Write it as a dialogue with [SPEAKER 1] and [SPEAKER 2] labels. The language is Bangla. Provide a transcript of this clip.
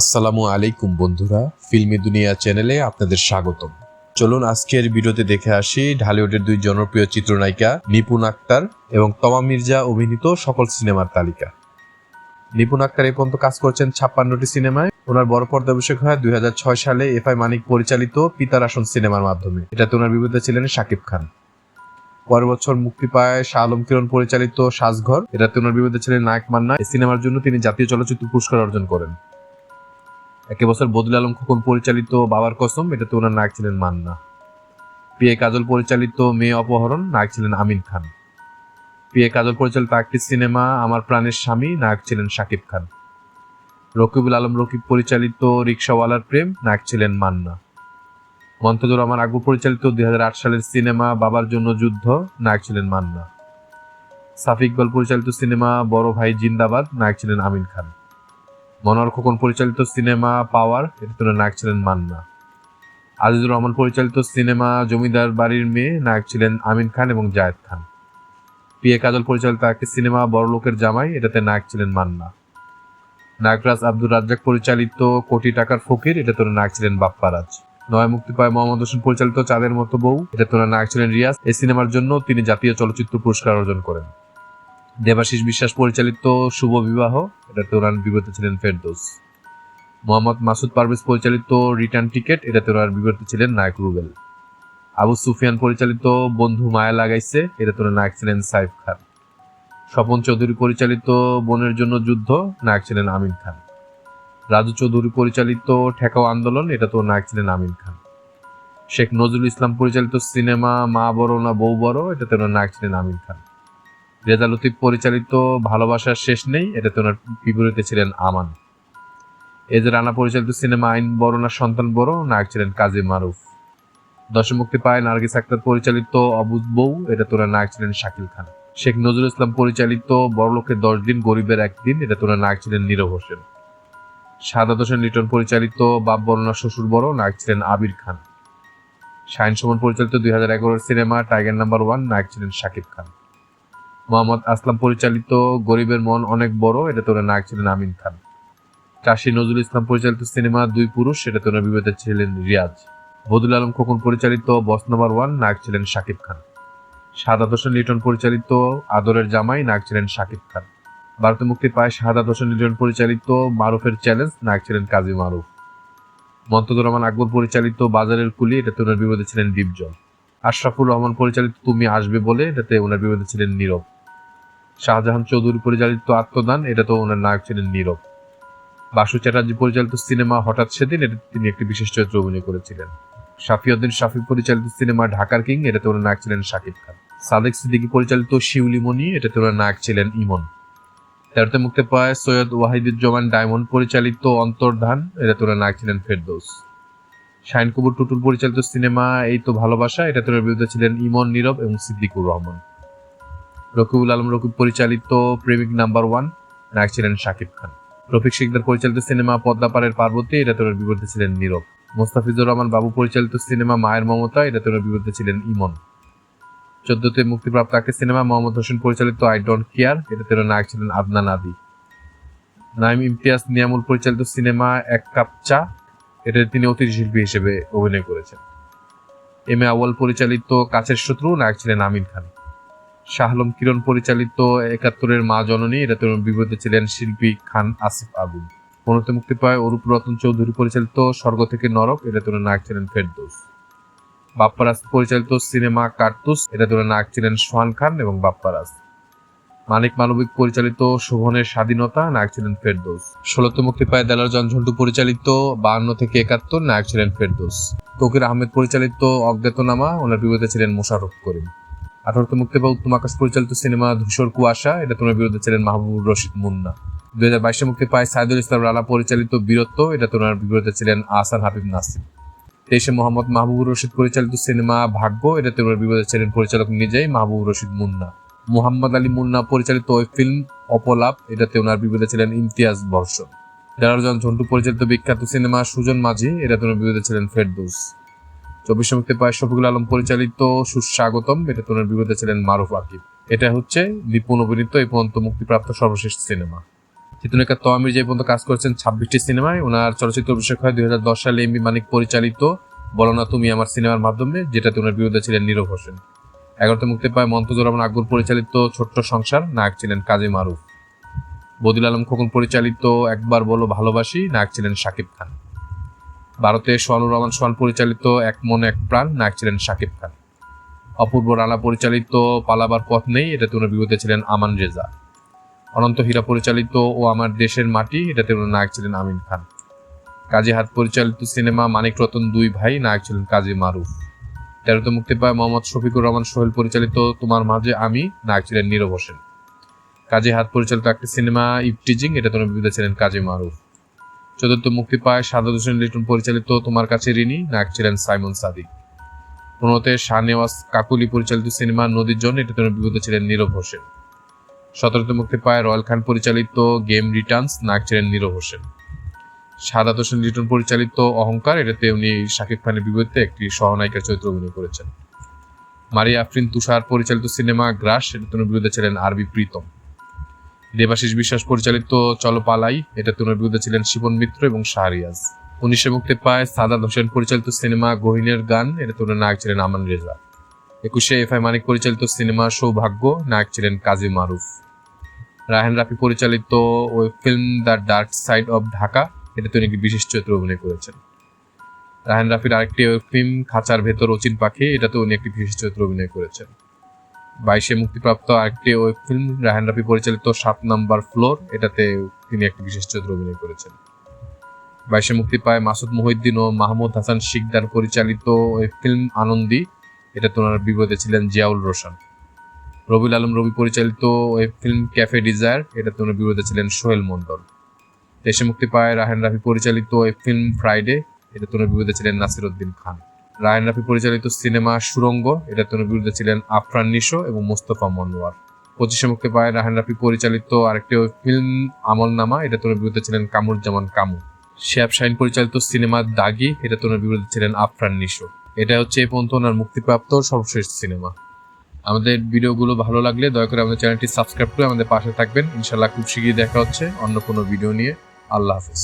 [SPEAKER 1] আসসালামু আলাইকুম বন্ধুরা, ফিল্মি দুনিয়া চ্যানেলে আপনাদের স্বাগতম। চলুন আজকের ভিডিওতে দেখে আসি ঢালিউডের দুই জনপ্রিয় চিত্রনায়িকা নিপুণ আক্তার এবং তমা মির্জা অভিনীত সকল সিনেমার তালিকা। নিপুণ আক্তার এই পর্যন্ত কাজ করছেন ছাপ্পান্নটি সিনেমায়। ওনার বড় পর্দা অভিষেক হয় দুই হাজার ছয় সালে এফ আই মানিক পরিচালিত পিতার আসন সিনেমার মাধ্যমে। এটাতে ওনার বিরুদ্ধে ছিলেন শাকিব খান। পরের বছর মুক্তি পায় শাহ আলম কিরণ পরিচালিত সাজঘর। এটাতে ওনার বিরুদ্ধে ছিলেন নায়ক মান্না। এই সিনেমার জন্য তিনি জাতীয় চলচ্চিত্র পুরস্কার অর্জন করেন। একই বছর বদুল আলম খোকন পরিচালিত বাবার কসম, এটাতে ওনার নায়ক ছিলেন মান্না। পিএ কাজল পরিচালিত মেয়ে অপহরণ, নায়ক ছিলেন আমিন খান। পিএ কাজল পরিচালিত একটি সিনেমা আমার প্রাণের স্বামী, নায়ক ছিলেন শাকিব খান। রকিবুল আলম রকিব পরিচালিত রিক্সাওয়ালার প্রেম, নায়ক ছিলেন মান্না। মন্তজুর রহমান আকবর পরিচালিত দুই হাজার আট সালের সিনেমা বাবার জন্য যুদ্ধ, নায়ক ছিলেন মান্না। সাফি ইকবাল পরিচালিত সিনেমা বড় ভাই জিন্দাবাদ, নায়ক ছিলেন আমিন খান। মনোয়ার খোকন পরিচালিত সিনেমা পাওয়ার? এতে নায়ক ছিলেন মান্না। আজিজুর রহমান পরিচালিত সিনেমা জমিদার বাড়ির মেয়ে, নায়ক ছিলেন আমিন খান এবং জায়েদ খান। পিএ কাজল পরিচালিত একটি সিনেমা বড় লোকের জামাই, এটাতে নায়ক ছিলেন মান্না। নায়করাজ আব্দুর রাজ্জাক পরিচালিত কোটি টাকার ফকির, এটাতে নায়ক ছিলেন বাপ্পারাজ। নয় মুক্তি পায় মোহাম্মদ হোসেন পরিচালিত চাঁদের মতো বউ, এটাতে নায়ক ছিলেন রিয়াজ। এই সিনেমার জন্য তিনি জাতীয় চলচ্চিত্র পুরস্কার অর্জন করেন। দেবাশিস বিশ্বাস পরিচালিত শুভ বিবাহ এটাতে ওনার বিপরীতে ছিলেন ফেরদৌস। মোহাম্মদ মাসুদ পারভেজ পরিচালিত রিটার্ন টিকেট এটাতে ওনার বিপরীতে ছিলেন নায়ক রুবেল। আবু সুফিয়ান পরিচালিত বন্ধু মায়া লাগাইছে এটাতে ওনার নায়ক ছিলেন সাইফ খান। স্বপন চৌধুরী পরিচালিত বনের জন্য যুদ্ধ, নায়ক ছিলেন আমিন খান। রাজু চৌধুরী পরিচালিত ঠেকাও আন্দোলন এটা তো নায়ক ছিলেন আমিন খান। শেখ নজরুল ইসলাম পরিচালিত সিনেমা মা বড় না বউ বড় এটাতে ওনার নায়ক ছিলেন আমিন খান। রেজা লতিফ পরিচালিত ভালোবাসার শেষ নেই, এটাতে ওনার বিপরীতে ছিলেন আমান। এজ রানা পরিচালিত সিনেমা আইন বড় না সন্তান বড়, নায়ক ছিলেন কাজী মারুফ। দশম মুক্তি পায় নার্গিস আক্তার পরিচালিত অবুজ বউ, এটাতে ওনার নায়ক ছিলেন শাকিল খান। শেখ নজরুল ইসলাম পরিচালিত বড়লোকের দশ দিন গরিবের একদিন এটা ওনার নায়ক ছিলেন নীরব হোসেন। সাদা হোসেন লিটন পরিচালিত বাপ বর্ণনা শ্বশুর বড়, নায়ক ছিলেন আবির খান। শাহিন সুমন পরিচালিত দুই হাজার এগারোর সিনেমা টাইগার নাম্বার ওয়ান, নায়ক ছিলেন শাকিব খান। মোহাম্মদ আসলাম পরিচালিত গরিবের মন অনেক বড়, এটা তোরা নায়ক ছিলেন আমিন খান। কাশী নজরুল ইসলাম পরিচালিত সিনেমা দুই পুরুষ, সেটা তোরা বিবেদে ছিলেন রিয়াজ। বদুল আলম খোকন পরিচালিত বস নাম্বার ওয়ান, নায়ক ছিলেন শাকিব খান। সাদা হোসেন লিটন পরিচালিত আদরের জামাই, নায়ক ছিলেন শাকিব খান। ভারতে মুক্তি পায় শাহাদাত হোসেন লিটন পরিচালিত মারুফের চ্যালেঞ্জ, নায়ক ছিলেন কাজী মারুফ। মন্তদুর রহমান আকবর পরিচালিত বাজারের কুলি, এটাতে ওনার বিপদে ছিলেন দীপজল। আশরাফুর রহমান পরিচালিত তুমি আসবে বলে, এটাতে ওনার বিপদে ছিলেন নীরব। শাহজাহান চৌধুরী পরিচালিত আত্মদান, এটা তো ওনার নায়ক ছিলেন নীরব। বাসু চ্যাটার্জি পরিচালিত সিনেমা হঠাৎ সেদিন, এটা তিনি একটি বিশেষ চরিত্র অভিনয় করেছিলেন। শাফিউদ্দিন শাফি পরিচালিত সিনেমা ঢাকার কিং, এটাতে ওনার নায়ক ছিলেন শাকিব খান। সাদেক সিদ্দিকী পরিচালিত শিউলিমণি, এটাতে ওনার নায়ক ছিলেন ইমন। তেরোতে মুক্তি পায় সৈয়দ ওয়াহিদুজ্জামান ডায়মন্ড পরিচালিত অন্তর্ধান, এটাতে ওনার নায়ক ছিলেন ফেরদৌস। শাহিন কবুর টুটুল পরিচালিত সিনেমা, এই তো ভালোবাসা, এটাতে ওনার বিরুদ্ধে ছিলেন ইমন, নীরব এবং সিদ্দিকুর রহমান। রকিবুল আলম রকিব পরিচালিত প্রেমিক নাম্বার ওয়ান নায়ক ছিলেন শাকিব খান। রফিক শিকদার পরিচালিত সিনেমা পদ্মাপাড়ের পার্বতী, এটা তোর বিরুদ্ধে ছিলেন নীরব। মোস্তাফিজুর রহমান বাবু পরিচালিত সিনেমা মায়ের মমতা, এটা তোর বিরুদ্ধে ছিলেন ইমন। চোদ্দতে মুক্তিপ্রাপ্ত একটি সিনেমা, মোহাম্মদ হোসেন পরিচালিত আই ডোন্ট কেয়ার, এটা তোর নায়ক ছিলেন আদনান আদি। নাইম ইমতিয়াজ নিয়ামুল পরিচালিত সিনেমা এক কাপ চা, এটা তিনি অতিথি শিল্পী হিসেবে অভিনয় করেছেন। এম এ আওয়াল পরিচালিত কাছের শত্রু, নায়ক ছিলেন আমির খান। শাহলম কিরণ পরিচালিত একাত্তরের মা জননী, এটা তোর বিপদে ছিলেন শিল্পী খান আসিফ আগুন পনেরোতে মুক্তি পায় অরূপ রতন চৌধুরী পরিচালিত স্বর্গ থেকে নরক, এটা তোর নায়ক ছিলেন ফেরদৌস। বাপ্পারাজ পরিচালিত সিনেমা কার্তুস, এটা তোর নায়ক ছিলেন সোহান খান এবং বাপ্পারাজ। মানিক মানবিক পরিচালিত শোভনের স্বাধীনতা, নায়ক ছিলেন ফেরদৌস। ষোলোতে মুক্তি পায় দেলার ঝন্টু পরিচালিত বাহান্ন থেকে একাত্তর, নায়ক ছিলেন ফেরদৌস। তকির আহমেদ পরিচালিত অজ্ঞাতনামা, ওনার বিপদে ছিলেন মোশারফ করিম। আঠারোতে মুক্তি পায় উত্তম আকাশ পরিচালিত সিনেমা ধূসর কুয়াশা, এটা তোমার বিরুদ্ধে ছিলেন মাহবুবুর রশিদ মুন্না। দুই হাজার বাইশে মুক্তি পায় সাইদুল ইসলাম রানা, পরিচালিত বীরত্ব, এটা তোমার বিরুদ্ধে ছিলেন আসান হাবিব নাসিম তেইশে মোহাম্মদ মাহবুবুর রশিদ পরিচালিত সিনেমা ভাগ্য, এটা তোমার বিরুদ্ধে ছিলেন পরিচালক নিজেই মাহবুবুর রশিদ মুন্না। মোহাম্মদ আলী মুন্না পরিচালিত ওই ফিল্ম অপলাপ এটাতে ওনার বিরুদ্ধে ছিলেন ইমতিয়াজ বর্ষণ। দেড়জন ঝন্টু পরিচালিত বিখ্যাত সিনেমা সুজন মাঝি, এটা তোমার বিরুদ্ধে ছিলেন ফেরদৌস। চব্বিশে মুক্তি পায় শফিকুল আলম পরিচালিত সুস্বাগতম এটা তোনার বিরুদ্ধে ছিলেন মারুফ আকিব। এটা হচ্ছে নিপুণ অভিনীত এই পর্যন্ত মুক্তিপ্রাপ্ত সর্বশেষ সিনেমা। চিত্রনায়িকা তোয়ামির যে পর্যন্ত কাজ করেছেন ছাব্বিশটি সিনেমায়, ওনার চলচ্চিত্র অভিষেক হয় দুই হাজার দশ সালে এমবি মানিক পরিচালিত বলো না তুমি আমার সিনেমার মাধ্যমে যেটাতে ওনার বিরুদ্ধে ছিলেন নীরব হোসেন। এগারোতে মুক্তি পায় মন্তজুর রহমান আকবর পরিচালিত ছোট্ট সংসার, নায়ক ছিলেন কাজী মারুফ। বদিল আলম খোকন পরিচালিত একবার বলো ভালোবাসি, নায়ক ছিলেন শাকিব খান। ভারতে সোহানুর রহমান সোহান পরিচালিত এক মন এক প্রাণ, নায়ক ছিলেন শাকিব খান। অপূর্ব রানা পরিচালিত পালাবার পথ নেই, এটাতে ওনার বিরুদ্ধে ছিলেন আমান রেজা। অনন্ত হীরা পরিচালিত ও আমার দেশের মাটি, এটাতে ওনার নায়ক ছিলেন আমিন খান। কাজী হাত পরিচালিত সিনেমা মানিক রতন দুই ভাই, নায়ক ছিলেন কাজী মারুফ। তেরোতে মুক্তি পায় মোহাম্মদ শফিকুর রহমান সোহেল পরিচালিত তোমার মাঝে আমি, নায়ক ছিলেন নীরব হোসেন। কাজী হাত পরিচালিত একটি সিনেমা, ইফটিজিং এটা তোমার বিরুদ্ধে ছিলেন কাজী মারুফ। চতুর্থ মুক্তি পায় সাদাত হোসেন লিটন পরিচালিত তোমার কাছে ঋণী নায়ক ছিলেন সাইমন সাদিক। পনেরোতে শাহনেওয়াজ কাকুলি পরিচালিত সিনেমা নদীর জন্য এটা তোমার বিরুদ্ধে ছিলেন নীরব হোসেন। সতেরোতে মুক্তি পায় রয়্যাল খান পরিচালিত গেম রিটার্নস, নায়ক ছিলেন নীরব হোসেন। সাদাত হোসেন লিটন পরিচালিত অহংকার, এটাতে উনি শাকিব খানের বিপরীতে একটি সহনায়িকার চরিত্র অভিনয় করেছেন। মারিয়া আফরিন তুষার পরিচালিত সিনেমা গ্রাস এটাতে উনার বিরুদ্ধে ছিলেন আরবি প্রীতম। দেবাশিস বিশ্বাস পরিচালিত চলো পালাই এটাতে ওনার বিরুদ্ধে ছিলেন শিবন মিত্র এবং শাহরিয়াজ। উনিশে মুক্তি পায় সাদাত হোসেন পরিচালিত সিনেমা গহিনের গান, এটা ওনার নায়ক ছিলেন আমান রেজা। একুশে এফ আই মানিক পরিচালিত সিনেমা সৌভাগ্য, নায়ক ছিলেন কাজী মারুফ। রাহেন রাফি পরিচালিত web film the dark side of Dhaka এটাতে উনি একটি বিশেষ চরিত্র অভিনয় করেছেন। রাহেন রাফির আরেকটি ফিল্ম খাঁচার ভেতর অচিন পাখি এটাতে উনি একটি বিশেষ চরিত্র অভিনয় করেছেন। বাইশে মুক্তিপ্রাপ্ত আরেকটি ওয়েব ফিল্ম, রাহেন রাফি পরিচালিত সাত নাম্বার ফ্লোর, এটাতে তিনি একটি বিশেষ চরিত্র অভিনয় করেছেন। বাইশে মুক্তি পায় মাসুদ মহিউদ্দিন ও মাহমুদ হাসান শিকদার পরিচালিত ওয়েব ফিল্ম আনন্দী এটা ওনার বিপদে ছিলেন জিয়াউল রোশন। রবিউল আলম রবি পরিচালিত ওয়েব ফিল্ম ক্যাফে ডিজায়ার এটা ওনার বিরুদ্ধে ছিলেন সোহেল মন্ডল দেশে মুক্তি পায় রাহেন রাফি পরিচালিত ওয়েব ফিল্ম ফ্রাইডে এটা ওনার বিরুদ্ধে ছিলেন নাসির উদ্দিন খান। রায়ন রাফি পরিচালিত সিনেমা সুরঙ্গ ওনার বিরুদ্ধে ছিলেন আফরান নিশো এবং মোস্তফা মনোয়ার। পঁচিশে মুক্তি পায় রাহান রাফি পরিচালিত আরেকটি ফিল্ম আমলনামা এটাতে ওনার বিরুদ্ধে ছিলেন কামরুজ্জামান কামু। শিয়াব শাহিন পরিচালিত সিনেমা দাগি এটা ওনার বিরুদ্ধে ছিলেন আফরান নিশো। এটা হচ্ছে এই পর্যন্ত ওনার মুক্তিপ্রাপ্ত সর্বশেষ সিনেমা। আমাদের ভিডিওগুলো ভালো লাগলে দয়া করে আমাদের চ্যানেলটি সাবস্ক্রাইব করে আমাদের পাশে থাকবেন। ইনশাল্লাহ খুব শীঘ্রই দেখা হচ্ছে অন্য কোনো ভিডিও নিয়ে। আল্লাহ হাফিজ।